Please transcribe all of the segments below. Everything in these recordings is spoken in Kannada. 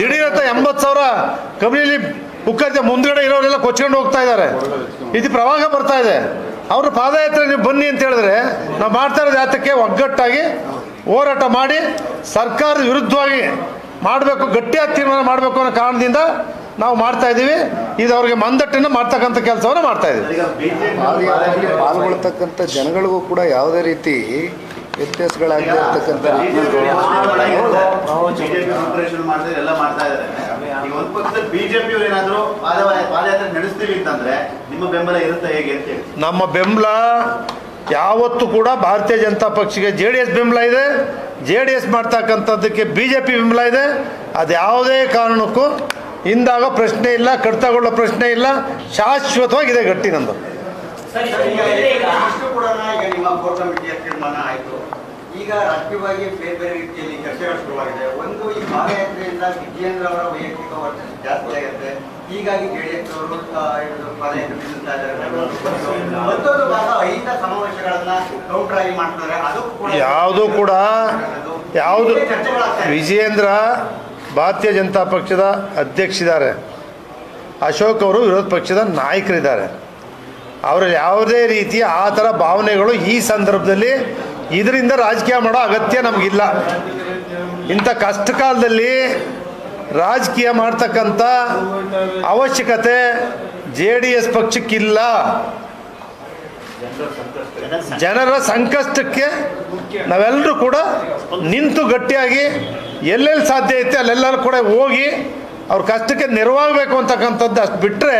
ದಿಢೀರಂತ ಎಂಬತ್ತು ಸಾವಿರ ಕಂಪ್ನಿಲಿ ಉಕ್ಕರ್ತಿ ಮುಂದ್ಗಡೆ ಇರೋರೆಲ್ಲ ಕೊಚ್ಕೊಂಡು ಹೋಗ್ತಾ ಇದ್ದಾರೆ. ಇದು ಪ್ರವಾಹ ಬರ್ತಾ ಇದೆ. ಅವ್ರ ಪಾದಯಾತ್ರೆ ನೀವು ಬನ್ನಿ ಅಂತ ಹೇಳಿದ್ರೆ ನಾವು ಮಾಡ್ತಾ ಇರೋದು ಯಾತಕ್ಕೆ ಒಗ್ಗಟ್ಟಾಗಿ ಹೋರಾಟ ಮಾಡಿ ಸರ್ಕಾರದ ವಿರುದ್ಧವಾಗಿ ಮಾಡಬೇಕು ಗಟ್ಟಿಯಾದ ತೀರ್ಮಾನ ಮಾಡಬೇಕು ಅನ್ನೋ ಕಾರಣದಿಂದ ನಾವು ಮಾಡ್ತಾ ಇದ್ದೀವಿ. ಇದು ಅವ್ರಿಗೆ ಮಂದಟ್ಟನ್ನು ಮಾಡ್ತಕ್ಕಂಥ ಕೆಲಸವನ್ನು ಮಾಡ್ತಾ ಪಾದಯಾತ್ರೆಯಲ್ಲಿ ಪಾಲ್ಗೊಳ್ತಕ್ಕಂಥ ಜನಗಳಿಗೂ ಕೂಡ ಯಾವುದೇ ರೀತಿ ವ್ಯತ್ಯಾಸಗಳಾಗದೇ ಇರ್ತಕ್ಕಂಥ ಬಿಜೆಪಿ ಪ್ರಿಪರೇಷನ್ ಮಾಡಿದ್ರೆ ಎಲ್ಲ ಮಾಡ್ತಾ ಇದ್ದಾರೆ. ಈಗ ಒಂದ್ ಪಕ್ಷದಲ್ಲಿ ಬಿಜೆಪಿ ಅವ್ರು ಏನಾದ್ರು ಪಾದ ಪಾದಯಾತ್ರೆ ನಡೆಸ್ತೀವಿ ಅಂತಂದ್ರೆ ನಿಮ್ಮ ಬೆಂಬಲ ಇರುತ್ತೆ ಹೇಗೆ ಅಂತ ಹೇಳಿ. ನಮ್ಮ ಬೆಂಬಲ ಯಾವತ್ತೂ ಕೂಡ ಭಾರತೀಯ ಜನತಾ ಪಕ್ಷಕ್ಕೆ ಜೆ ಡಿ ಎಸ್ ಬೆಂಬಲ ಇದೆ. ಜೆ ಡಿ ಎಸ್ ಮಾಡ್ತಕ್ಕಂಥದ್ದಕ್ಕೆ ಬಿ ಜೆ ಪಿ ಬೆಂಬಲ ಇದೆ. ಅದು ಯಾವುದೇ ಕಾರಣಕ್ಕೂ ಹಿಂದಾಗ ಪ್ರಶ್ನೆ ಇಲ್ಲ ಕಡಿತಗೊಳ್ಳೋ ಪ್ರಶ್ನೆ ಇಲ್ಲ. ಶಾಶ್ವತವಾಗಿದೆ ಗಟ್ಟಿ ನಂದು. ಇಷ್ಟು ಕೂಡ ಈಗ ರಾಜಕೀಯವಾಗಿ ಬೇರೆ ಬೇರೆ ರೀತಿಯಲ್ಲಿ ಚರ್ಚೆಗಳು ಶುರುವಾಗಿದೆ. ಒಂದು ಈ ಪಾದಯಾತ್ರೆಯಿಂದ ವಿಜಯೇಂದ್ರ ಅವರ ವೈಯಕ್ತಿಕ ವರ್ಚಸ್ ಜಾಸ್ತಿ ಆಗುತ್ತೆ. ಹೀಗಾಗಿ ಜೆಡಿಎಸ್ ಅವರು ಎಸ್ ಅವರು ಪಾದಯಾತ್ರೆ ನಿಲ್ಲಿಸ್ತಾ ಇದ್ದಾರೆ. ಮತ್ತೊಂದು ಭಾಗ ಐದ ಸಮಾವೇಶಗಳನ್ನ ಕೌಂಟರ್ ಆಗಿ ಮಾಡ್ತಾರೆ ಅದು ಯಾವುದೂ ಕೂಡ ಯಾವುದು. ವಿಜಯೇಂದ್ರ ಭಾರತೀಯ ಜನತಾ ಪಕ್ಷದ ಅಧ್ಯಕ್ಷಿದ್ದಾರೆ ಅಶೋಕ್ ಅವರು ವಿರೋಧ ಪಕ್ಷದ ನಾಯಕರಿದ್ದಾರೆ. ಅವರಲ್ಲಿ ಯಾವುದೇ ರೀತಿಯ ಆ ಥರ ಭಾವನೆಗಳು ಈ ಸಂದರ್ಭದಲ್ಲಿ ಇದರಿಂದ ರಾಜಕೀಯ ಮಾಡೋ ಅಗತ್ಯ ನಮಗಿಲ್ಲ. ಇಂಥ ಕಷ್ಟ ಕಾಲದಲ್ಲಿ ರಾಜಕೀಯ ಮಾಡ್ತಕ್ಕಂಥ ಅವಶ್ಯಕತೆ ಜೆ ಡಿ ಎಸ್ ಪಕ್ಷಕ್ಕಿಲ್ಲ. ಜನರ ಸಂಕಷ್ಟಕ್ಕೆ ನಾವೆಲ್ಲರೂ ಕೂಡ ನಿಂತು ಗಟ್ಟಿಯಾಗಿ ಎಲ್ಲೆಲ್ಲಿ ಸಾಧ್ಯ ಐತೆ ಅಲ್ಲೆಲ್ಲರೂ ಕೂಡ ಹೋಗಿ ಅವ್ರ ಕಷ್ಟಕ್ಕೆ ನೆರವಾಗಬೇಕು ಅಂತಕ್ಕಂಥದ್ದು ಅಷ್ಟು ಬಿಟ್ಟರೆ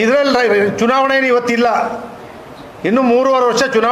ಇದರಲ್ಲಿ ಚುನಾವಣೆ ಇವತ್ತಿಲ್ಲ. ಇನ್ನು ಮೂರುವರೆ ವರ್ಷ ಚುನಾವಣೆ